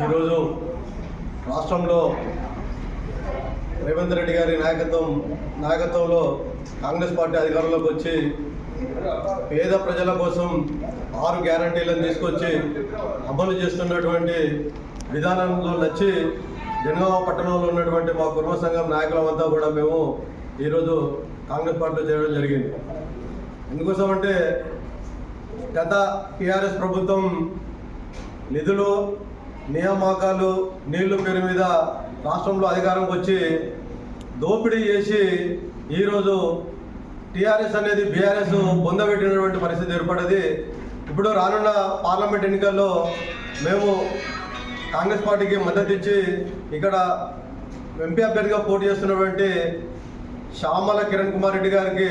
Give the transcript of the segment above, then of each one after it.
ఈరోజు రాష్ట్రంలో రేవంత్ రెడ్డి గారి నాయకత్వం నాయకత్వంలో కాంగ్రెస్ పార్టీ అధికారంలోకి వచ్చి పేద ప్రజల కోసం ఆరు గ్యారంటీలను తీసుకొచ్చి అమలు చేస్తున్నటువంటి విధానంలో నచ్చి జనగామ పట్టణంలో ఉన్నటువంటి మా కుటుంబ సంఘం నాయకులమంతా కూడా మేము ఈరోజు కాంగ్రెస్ పార్టీలో చేయడం జరిగింది. ఎందుకోసం అంటే గత టీఆర్ఎస్ ప్రభుత్వం నిధులు నియామకాలు నీళ్ళు పేరు మీద రాష్ట్రంలో అధికారంకి వచ్చి దోపిడీ చేసి ఈరోజు టీఆర్ఎస్ అనేది బీఆర్ఎస్ పొందబెట్టినటువంటి పరిస్థితి ఏర్పడింది. ఇప్పుడు రానున్న పార్లమెంట్ ఎన్నికల్లో మేము కాంగ్రెస్ పార్టీకి మద్దతు ఇచ్చి ఇక్కడ ఎంపీ అభ్యర్థిగా పోటీ చేస్తున్నటువంటి శ్యామల కిరణ్ కుమార్ రెడ్డి గారికి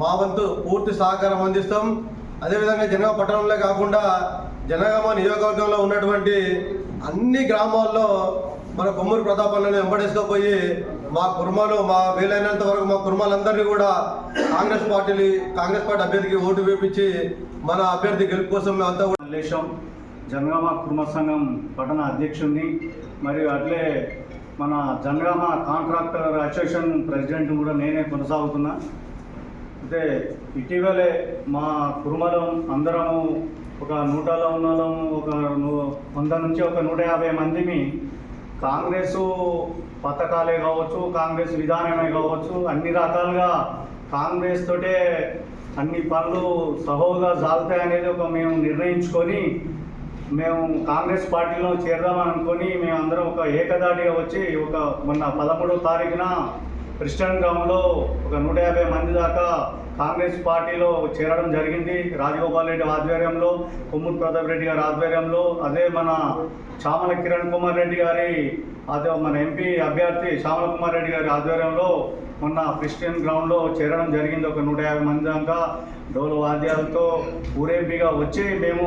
మా వంతు పూర్తి సహకారం అందిస్తాం. అదేవిధంగా జనగామ పట్టణంలో కాకుండా జనగామ నియోజకవర్గంలో ఉన్నటువంటి అన్ని గ్రామాల్లో మన కొమ్మూరు ప్రతాపాలను వెంబడేసుకుపోయి మా కుర్మాలు మా వీలైనంత వరకు మా కుర్మాలందరినీ కూడా కాంగ్రెస్ పార్టీని కాంగ్రెస్ పార్టీ అభ్యర్థికి ఓటు వేపించి మన అభ్యర్థి గెలుపు కోసం మేమంతా కూడా జనగామ కుటుంబ సంఘం పట్టణ అధ్యక్షుడిని మరియు అట్లే మన జనగామ కాంట్రాక్టర్ అసోసియేషన్ ప్రెసిడెంట్ కూడా నేనే కొనసాగుతున్నా. అయితే ఇటీవలే మా కుటుంబం అందరము ఒక నూటలో ఉన్న ఒక వంద నుంచి ఒక నూట యాభై మందిని కాంగ్రెస్ పథకాలే కావచ్చు కాంగ్రెస్ విధానమే కావచ్చు అన్ని రకాలుగా కాంగ్రెస్ తోటే అన్ని పనులు సహోగా సాగుతాయి అనేది ఒక మేము నిర్ణయించుకొని మేము కాంగ్రెస్ పార్టీలో చేరదామని అనుకొని మేమందరం ఒక ఏకదాటిగా వచ్చి ఒక మొన్న పదమూడవ తారీఖున క్రిస్టియన్ గ్రామంలో ఒక నూట యాభై మంది దాకా కాంగ్రెస్ పార్టీలో చేరడం జరిగింది. రాజగోపాల్ రెడ్డి ఆధ్వర్యంలో కొమ్మూరు ప్రతాప్ రెడ్డి గారి ఆధ్వర్యంలో అదే మన చామల కిరణ్ కుమార్ రెడ్డి గారి అదే మన ఎంపీ అభ్యర్థి శ్యామల కుమార్ రెడ్డి గారి ఆధ్వర్యంలో మొన్న క్రిస్టియన్ గ్రౌండ్లో చేరడం జరిగింది. ఒక నూట యాభై మంది దాకా డోలు వాద్యాలతో ఊరేంపిగా వచ్చి మేము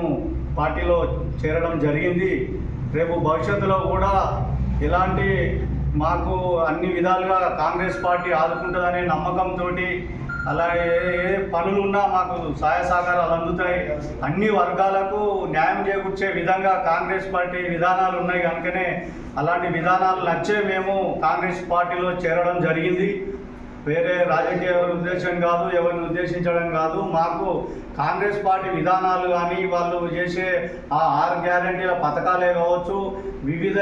పార్టీలో చేరడం జరిగింది. రేపు భవిష్యత్తులో కూడా ఇలాంటి మాకు అన్ని విధాలుగా కాంగ్రెస్ పార్టీ ఆదుకుంటుందనే నమ్మకంతో అలాగే ఏ పనులున్నా మాకు సహాయ సహకారాలు అందుతాయి. అన్ని వర్గాలకు న్యాయం చేకూర్చే విధంగా కాంగ్రెస్ పార్టీ విధానాలు ఉన్నాయి కనుకనే అలాంటి విధానాలు నచ్చే మేము కాంగ్రెస్ పార్టీలో చేరడం జరిగింది. వేరే రాజకీయ ఉద్దేశం కాదు ఎవరిని ఉద్దేశించడం కాదు. మాకు కాంగ్రెస్ పార్టీ విధానాలు కానీ వాళ్ళు చేసే ఆ ఆరు గ్యారంటీల పథకాలే కావచ్చు వివిధ